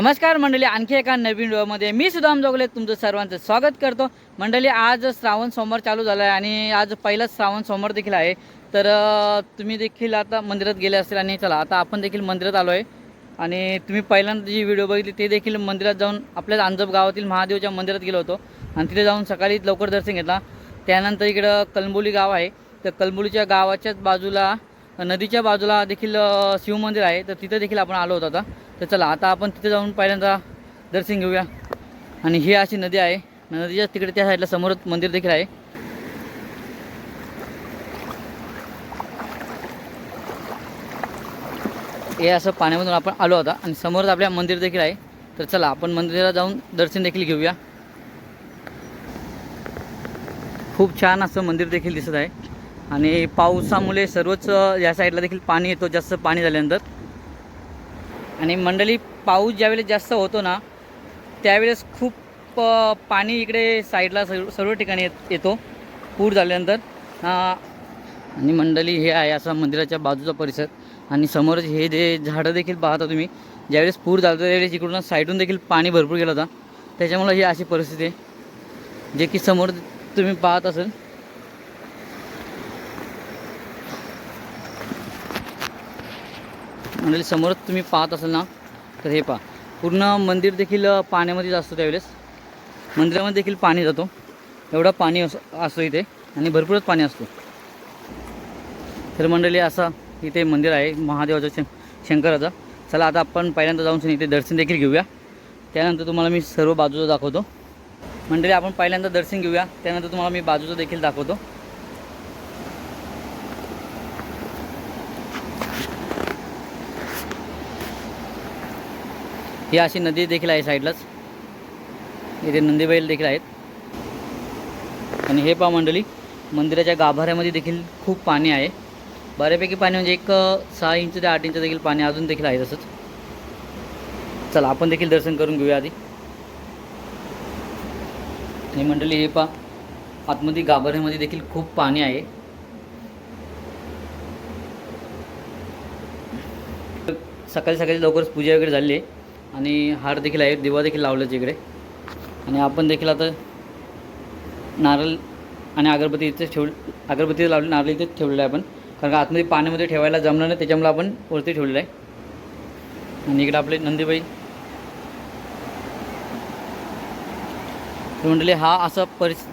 नमस्कार मंडळी आणखी एका नवीन व्हिडिओमध्ये मी सुदाम जोगले तुमचं सर्वांचं स्वागत करतो. मंडळी आज श्रावण सोमवार चालू झाला आहे आणि आज पहिलाच श्रावण सोमवार देखील आहे. तर तुम्ही देखील आता मंदिरात गेले असेल आणि चला आता आपण देखील मंदिरात आलो आहे आणि तुम्ही पहिल्यांदा जी व्हिडिओ बघितली ते देखील मंदिरात जाऊन आपल्या अंजप गावातील महादेवच्या मंदिरात गेलो होतो. आणि तिथे जाऊन सकाळी लवकर दर्शन घेतला. त्यानंतर इकडं कलंबोली गाव आहे. तर कलंबोलीच्या गावाच्याच बाजूला नदीच्या बाजूला देखील शिवमंदिर आहे. तर तिथं देखील आपण आलो होतो आता. तर चला आता आपण तिथे जाऊन पहिल्यांदा दर्शन घेऊया. आणि ही अशी नदी आहे. नदीच्या तिकडे त्या साईडला समोरच मंदिर देखील आहे. हे असं पाण्यामधून आपण आलो होता आणि समोरच आपल्या मंदिर देखील आहे. तर चला आपण मंदिराला जाऊन दर्शन देखील घेऊया. खूप छान असं मंदिर देखील दिसत आहे. आणि पावसामुळे सर्वच या साईडला देखील पाणी येतो जास्त पाणी झाल्यानंतर. आणि मंडळी पाऊस ज्यावेळेस जास्त होतो ना त्यावेळेस खूप पाणी इकडे साईडला सर्व सर्व ठिकाणी येत येतो. पूर झाल्यानंतर. आणि मंडळी हे आहे असा मंदिराच्या बाजूचा परिसर. आणि समोरच हे जे झाडं देखील पाहता तुम्ही ज्यावेळेस पूर झाला होता त्यावेळेस इकडून साईडून देखील पाणी भरपूर गेलं होता. त्याच्यामुळं ही अशी परिस्थिती आहे. जे की समोर तुम्ही पाहत असेल मंडळी समोरच तुम्ही पाहत असाल ना तर हे पहा. पूर्ण मंदिर देखील पाण्यामध्येच असतो त्यावेळेस. मंदिरामध्ये देखील पाणी जातो. एवढा पाणी अस असतो इथे आणि भरपूरच पाणी असतो. तर मंडळी असं इथे मंदिर आहे महादेवाचं शं शंकराचं. चला आता आपण पहिल्यांदा जाऊन इथे दर्शन देखील घेऊया. त्यानंतर तुम्हाला मी सर्व बाजूचं दाखवतो. मंडळी आपण पहिल्यांदा दर्शन घेऊया. त्यानंतर तुम्हाला मी बाजूचं देखील दाखवतो. ही अशी नदी देखील आहे साईडलाच. इथे नंदीबैल देखील आहेत. आणि हे पहा मंडळी मंदिराच्या गाभाऱ्यामध्ये देखील खूप पाणी आहे. बऱ्यापैकी पाणी म्हणजे एक सहा इंच ते आठ इंच देखील पाणी अजून देखील आहे तसंच. चला आपण देखील दर्शन करून घेऊया आधी. आणि मंडळी हे पहा आतमध्ये गाभाऱ्यामध्ये देखील खूप पाणी आहे. सकाळी सकाळी लवकरच पूजा वगैरे झाली आहे. आणि हार देखील आहे दिवा देखील लावल्याच इकडे. आणि आपण देखील आता नारळ आणि अगरबत्ती इथे ठेव अगरबत्ती लावली नारळ इथे ठेवलेलं आहे आपण. कारण का आतमध्ये पाण्यामध्ये ठेवायला जमलं नाही त्याच्यामुळे आपण वरती ठेवलेलं आहे. आणि इकडे आपले नंदीबाई. मंडळी हा असा परिस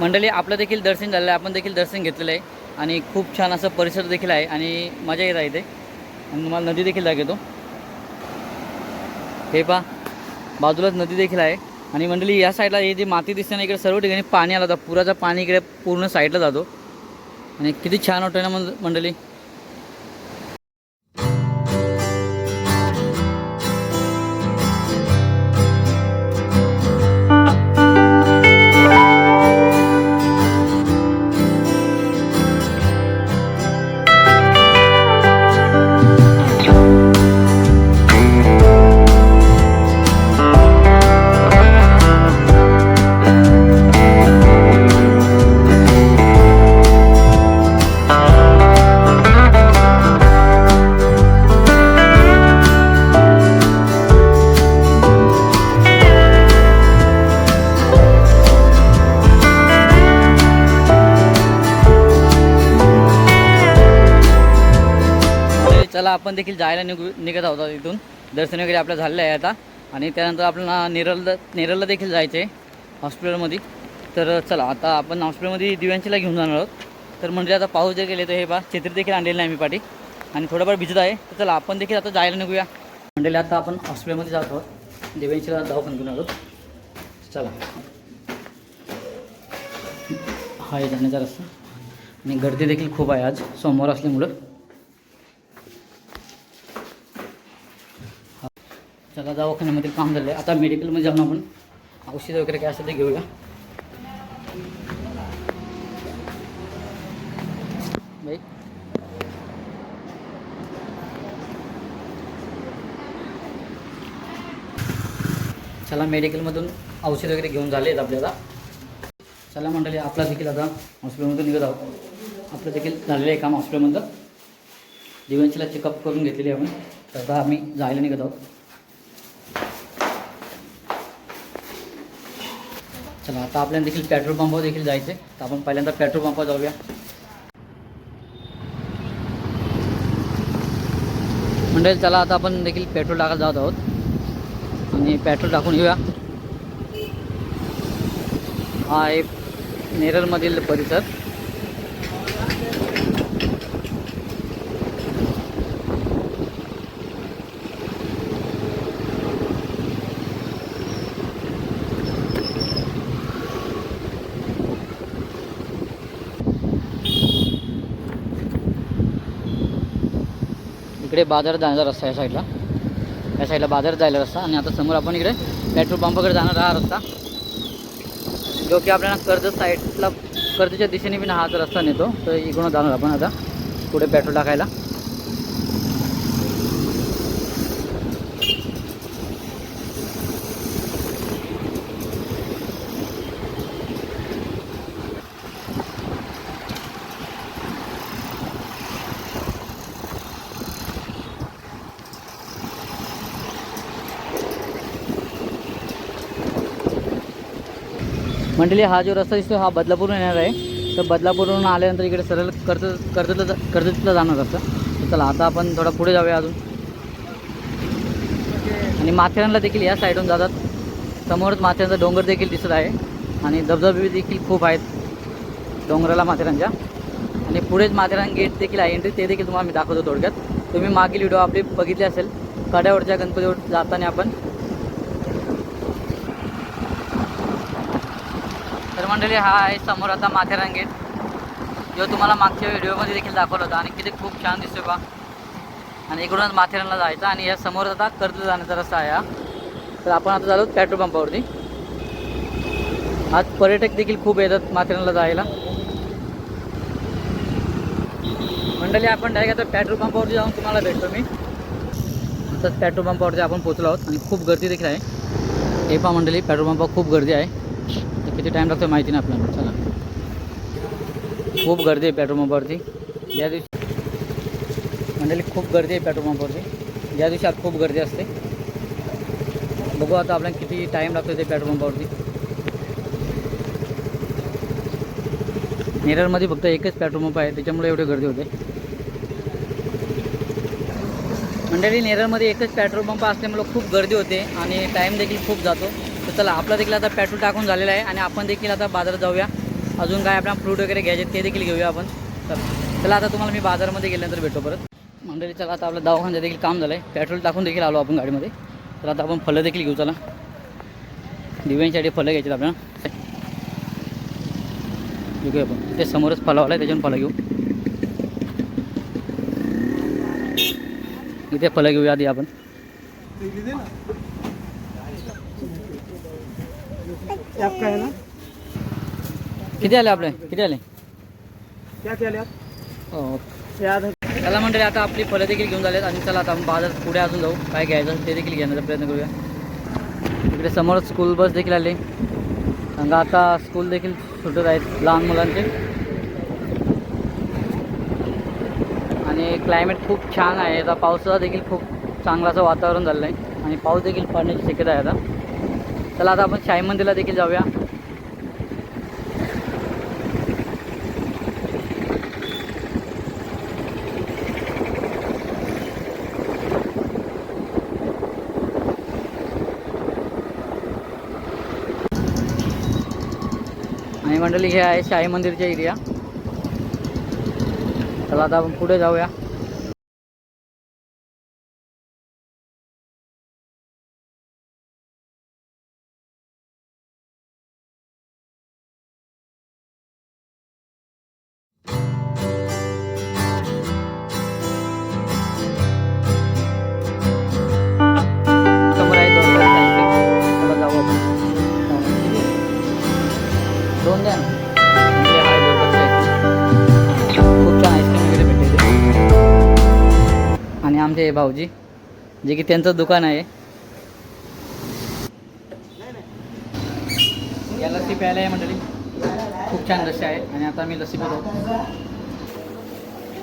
मंडळी आपलं देखील दर्शन झालेलं आहे आपण देखील दर्शन घेतलेलं आहे. आणि खूप छान असं परिसर देखील आहे आणि मजा येत आहे इथे. आणि तुम्हाला नदी देखील दाखवतो. हे पहा बाजूलाच नदी देखील आहे. आणि मंडळी या साईडला हे जे माती दिसते ना इकडे सर्व ठिकाणी पाणी आलं होतं. पुराचं पाणी इकडे पूर्ण साईडला जातो. आणि किती छान वाटतं ना मंडळी. आपण देखील जायला निघू निघत आहोत इथून. दर्शन वगैरे आपलं झालेलं आहे आता. आणि त्यानंतर आपल्याला नेरलला नेरलला देखील जायचं आहे हॉस्पिटलमध्ये. तर चला आता आपण हॉस्पिटलमध्ये दिव्यांचीला घेऊन जाणार आहोत. तर म्हणजे आता पाऊस जे गेले तर हे बा छत्री देखील आणलेलं नाही मी पाठी. आणि थोडंफार भिजत आहे. तर चला आपण देखील आता जायला निघूया. म्हणजे आता आपण हॉस्पिटलमध्ये जात आहोत. दिव्यांचीला दवाखान घेऊन आहोत चला. हा जाण्याचा रस्ता. आणि गर्दी देखील खूप आहे आज. सोमवार असल्यामुळं. चला दवाखान्यामध्ये काम झालं आहे आता मेडिकलमध्ये जाऊन आपण. औषध वगैरे काय असेल ते घेऊया. बाई. चला मेडिकलमधून औषध वगैरे घेऊन झाले आहेत आपल्याला. चला मंडळी आपला देखील आता हॉस्पिटलमधून निघत आहोत. आपलं देखील झालेलं आहे काम हॉस्पिटलमधलं. दिव्यांचीला चेकअप करून घेतलेली आहे आपण. तर आता आम्ही जायला निघत आहोत. चला आता आपल्याला देखील पेट्रोल पंपावर देखील जायचं आहे तर आपण पहिल्यांदा पेट्रोल पंपावर जाऊया. मंडळी चला आता आपण देखील पेट्रोल टाकायला जात आहोत. आणि पेट्रोल टाकून घेऊया. हा एक नेरळमधील परिसर. इकडे बाजारात जाण्याचा रस्ता या साईडला. या साईडला बाजारात जायला रस्ता आणि आता समोर आपण इकडे पेट्रोल पंपाकडे जाणार हा रस्ता. जो की आपल्याला कर्ज साईडला कर्जच्या दिशेने पण हा रस्ता नेतो. तर इकडून जाणार आपण आता पुढे पेट्रोल टाकायला. मंडळी हा जो रस्ता दिसतो हा बदलापूरहून येणार आहे. तर बदलापूरहून आल्यानंतर इकडे सरळ कर्जत कर्जतला कर्जतला जाणार रस्ता. तर चला आता आपण थोडा पुढे जाऊया अजून. आणि माथेरानला देखील या साईडून जातात. समोरच माथेरानचा डोंगर देखील दिसत आहे. आणि धबधबे देखील खूप आहेत डोंगराला माथेरानच्या. आणि पुढेच माथेरान गेट देखील आहे. एंट्री ते देखील तुम्हाला मी दाखवतो थोडक्यात. तुम्ही मागील व्हिडिओ आपली बघितली असेल. कड्यावरच्या गणपतीवर जाताना आपण मंडळी हा आहे समोर आता माथेरांगेट जो तुम्हाला मागच्या व्हिडिओमध्ये देखील दाखवला होता आणि किती खूप छान दिसतोय बा. आणि इकडूनच माथेरानला जायचं आणि या समोर आता कर्ज जाण्याचा रस्ता आहे हा. तर आपण आता झालो पेट्रोल पंपावरती. आज पर्यटक देखील खूप येतात माथेरानला जायला. मंडळी आपण डायरेक्ट आता पेट्रोल पंपावरती जाऊन तुम्हाला भेटतो मी. आताच पेट्रोल पंपावरती आपण पोचलो आहोत आणि खूप गर्दी देखील आहे. हे पहा मंडळी पेट्रोल पंपावर खूप गर्दी आहे. किती टाईम लागतो माहिती नाही आपल्याला. चला. खूप गर्दी आहे पेट्रोल पंपावरती या दिवशी मंडळी खूप गर्दी आहे पेट्रोल पंपावरती या दिवशी आज खूप गर्दी असते. बघू आता आपल्याला किती टाईम लागतो ते पेट्रोल पंपावरती नेरळमध्ये फक्त एकच पेट्रोल पंप आहे त्याच्यामुळे एवढी गर्दी होते. मंडळी नेरळमध्ये एकच पेट्रोल पंप असल्यामुळे खूप गर्दी होते आणि टाईम देखील खूप जातो. तर चला आपला देखील आता पेट्रोल टाकून झालेलं आहे आणि आपण देखील आता बाजारात जाऊया. अजून काय आपल्या फ्रूट वगैरे घ्यायचे ते देखील घेऊया आपण. चला चला आता तुम्हाला मी बाजारामध्ये गेल्यानंतर भेटतो परत. मंडळी चला आता आपलं दवाखान्यात देखील काम झालं आहे पेट्रोल टाकून देखील आलो आपण गाडीमध्ये. तर आता आपण फळं देखील घेऊ चला. दिव्यांसाठी फळं घ्यायची आपल्याला. घेऊया आपण. ते समोरच फळावाला आहे त्याच्यावर फळं घेऊ. इथे फळं घेऊया आधी आपण. ना किती आले आपले? किती आले? क्या क्या लिया हो याद चला मंडळी आता आपली फळं देखील घेऊन झालेत. आणि चला आता आपण बाजारात पुढे अजून जाऊ. काय घ्यायचं ते देखील घेण्याचा प्रयत्न करूया. इकडे समोरच स्कूल बस देखील आली. आता स्कूल देखील सुटत आहेत लहान मुलांचे. आणि क्लायमेट खूप छान आहे. आता पावसाचं देखील खूप चांगलं असं वातावरण झालं आहे. आणि पाऊस देखील पडण्याची शक्यता आहे आता. चला आता आपण शाही मंदिरला देखील जाऊया. आणि मंडळी हे आहे शाही मंदिरच्या एरिया चला आता आपण पुढे जाऊया. भाऊजी जे की त्यांचं दुकान आहे. या लस्सी प्यायला आहे मंडळी. खूप छान लस्सी आहे आणि आता मी लस्सी पितो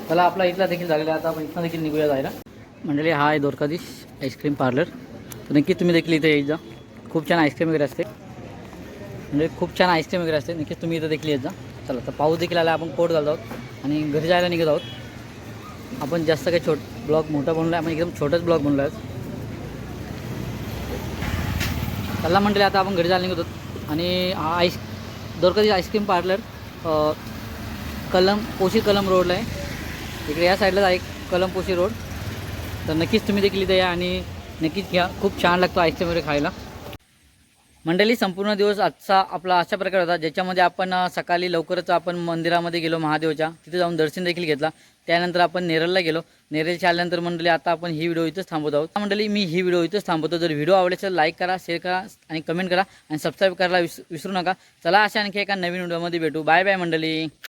चला आपला इथला देखील झालेला आहे. आता आपण इथं देखील निघूया जायला. मंडळी हा आहे दोरकाधीश आईस्क्रीम पार्लर. तर नक्की तुम्ही देखील इथे येत जा. खूप छान आईस्क्रीम वगैरे असते. म्हणजे खूप छान आईस्क्रीम वगैरे असते. नक्कीच तुम्ही इथं देखील येत जा. चला तर पाऊस देखील आला आपण कोट घालत आहोत आणि घरी जायला निघत आहोत. आपण जास्त काही छोट ब्लॉग मोठा बनला आहे आपण एकदम छोटाच ब्लॉग बनला आहे चला मंडळी आता आपण घरी जायला निघतो. आणि आईस दोरकधी आईस्क्रीम पार्लर कलम पोशी कलम रोडला आहे. इकडे या साईडला आहे कलम पोशी रोड तर नक्कीच तुम्ही देखील इथे या आणि नक्कीच घ्या. खूप छान लागतो आईस्क्रीम वगैरे खायला. मंडळी संपूर्ण दिवस आजचा आपला अशा प्रकारे होता ज्याच्यामध्ये आपण सकाळी लवकरच आपण मंदिरामध्ये गेलो महादेवच्या. तिथे जाऊन दर्शन देखील घेतला. त्यानंतर आपण नेरळला गेलो. नेरळच्या आल्यानंतर मंडळी आता आपण ही व्हिडिओ इथंच थांबवत आहोत. मंडळी मी ही व्हिडिओ इथंच थांबवतो. जर व्हिडिओ आवडले तर लाईक करा शेअर करा आणि कमेंट करा आणि सबस्क्राईब करायला विस विसरू नका. चला अशा आणखी एका नवीन व्हिडिओमध्ये भेटू. बाय बाय मंडळी.